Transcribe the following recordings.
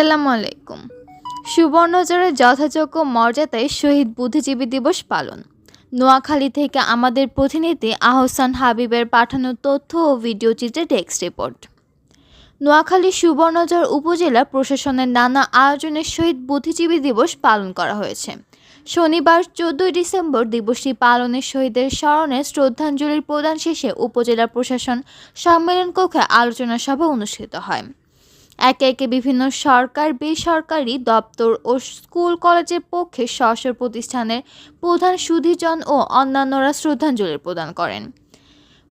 আসসালামু আলাইকুম। সুবর্ণচরের যথাযোগ্য মর্যাদায় শহীদ বুদ্ধিজীবী দিবস পালন। নোয়াখালী থেকে আমাদের প্রতিনিধি আহসান হাবিবের পাঠানো তথ্য ও ভিডিও চিত্রে ডেস্ক রিপোর্ট। নোয়াখালী সুবর্ণচর উপজেলা প্রশাসনের নানা আয়োজনে শহীদ বুদ্ধিজীবী দিবস পালন করা হয়েছে। শনিবার চোদ্দই ডিসেম্বর দিবসটি পালনের শহীদের স্মরণে শ্রদ্ধাঞ্জলি প্রদান শেষে উপজেলা প্রশাসন সম্মেলন কক্ষে আলোচনা সভা অনুষ্ঠিত হয়। একে একে বিভিন্ন সরকার, বেসরকারি দপ্তর ও স্কুল কলেজের পক্ষে স্ব প্রতিষ্ঠানের প্রধান সুধীজন ও অন্যান্যরা শ্রদ্ধাঞ্জলি প্রদান করেন।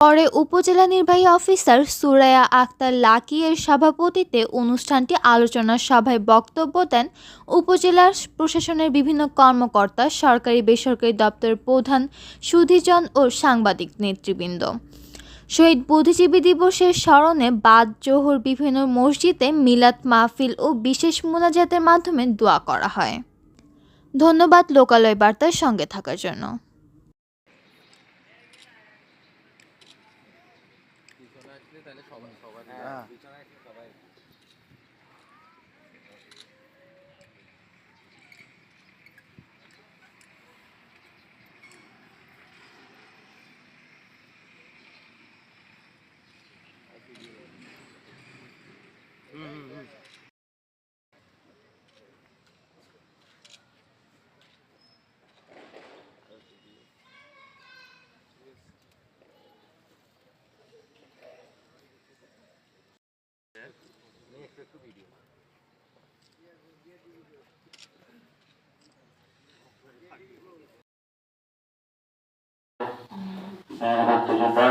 পরে উপজেলা নির্বাহী অফিসার সুরায়া আক্তার লাকিয়ের সভাপতিত্বে অনুষ্ঠানটি আলোচনা সভায় বক্তব্য দেন উপজেলা প্রশাসনের বিভিন্ন কর্মকর্তা, সরকারি, বেসরকারি দপ্তরের প্রধান সুধীজন ও সাংবাদিক নেতৃবৃন্দ। শহীদ বুদ্ধিজীবী দিবসের স্মরণে বাদ জোহর বিভিন্ন মসজিদে মিলাদ মাহফিল ও বিশেষ মোনাজাতের মাধ্যমে দোয়া করা হয়। ধন্যবাদ লোকালয় বার্তার সঙ্গে থাকার জন্য। মুক্তিযোদ্ধা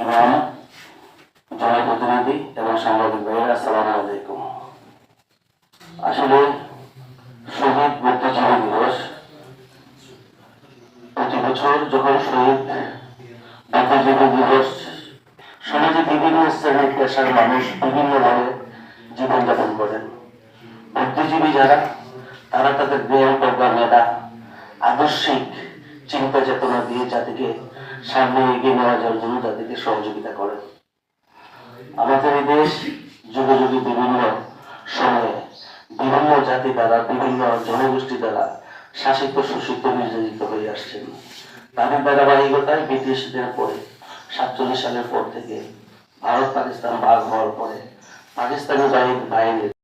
ইমাম জনপ্রতিনিধি এবং সাংবাদিক ভাইয়েরা, আসসালামু আলাইকুম। আসলে শহীদ বুদ্ধিজীবী দিবস প্রতি বছর যখন শহীদ বুদ্ধিজীবী দিবস, সমাজে বিভিন্ন শ্রেণির পেশার মানুষ বিভিন্নভাবে জীবনযাপন করেন। বুদ্ধিজীবী যারা, তারা তাদের জ্ঞান প্রজ্ঞা মেধা আদর্শিক চিন্তা চেতনা দিয়ে জাতিকে সামনে এগিয়ে নেওয়া যাওয়ার জন্য জাতিকে সহযোগিতা করেন আমাদের এই দেশ যুগে যুগে বিভিন্ন সময়ে বিভিন্ন জাতি দ্বারা, বিভিন্ন জনগোষ্ঠী দ্বারা শাসিত, শোষিত, নির্যাতিত হয়ে আসছেন। তাদের ধারাবাহিকতায় ব্রিটিশদের পরে, সাতচল্লিশ সালের পর থেকে ভারত পাকিস্তান ভাগ হওয়ার পরে পাকিস্তানি বাহিনী বাহিনীর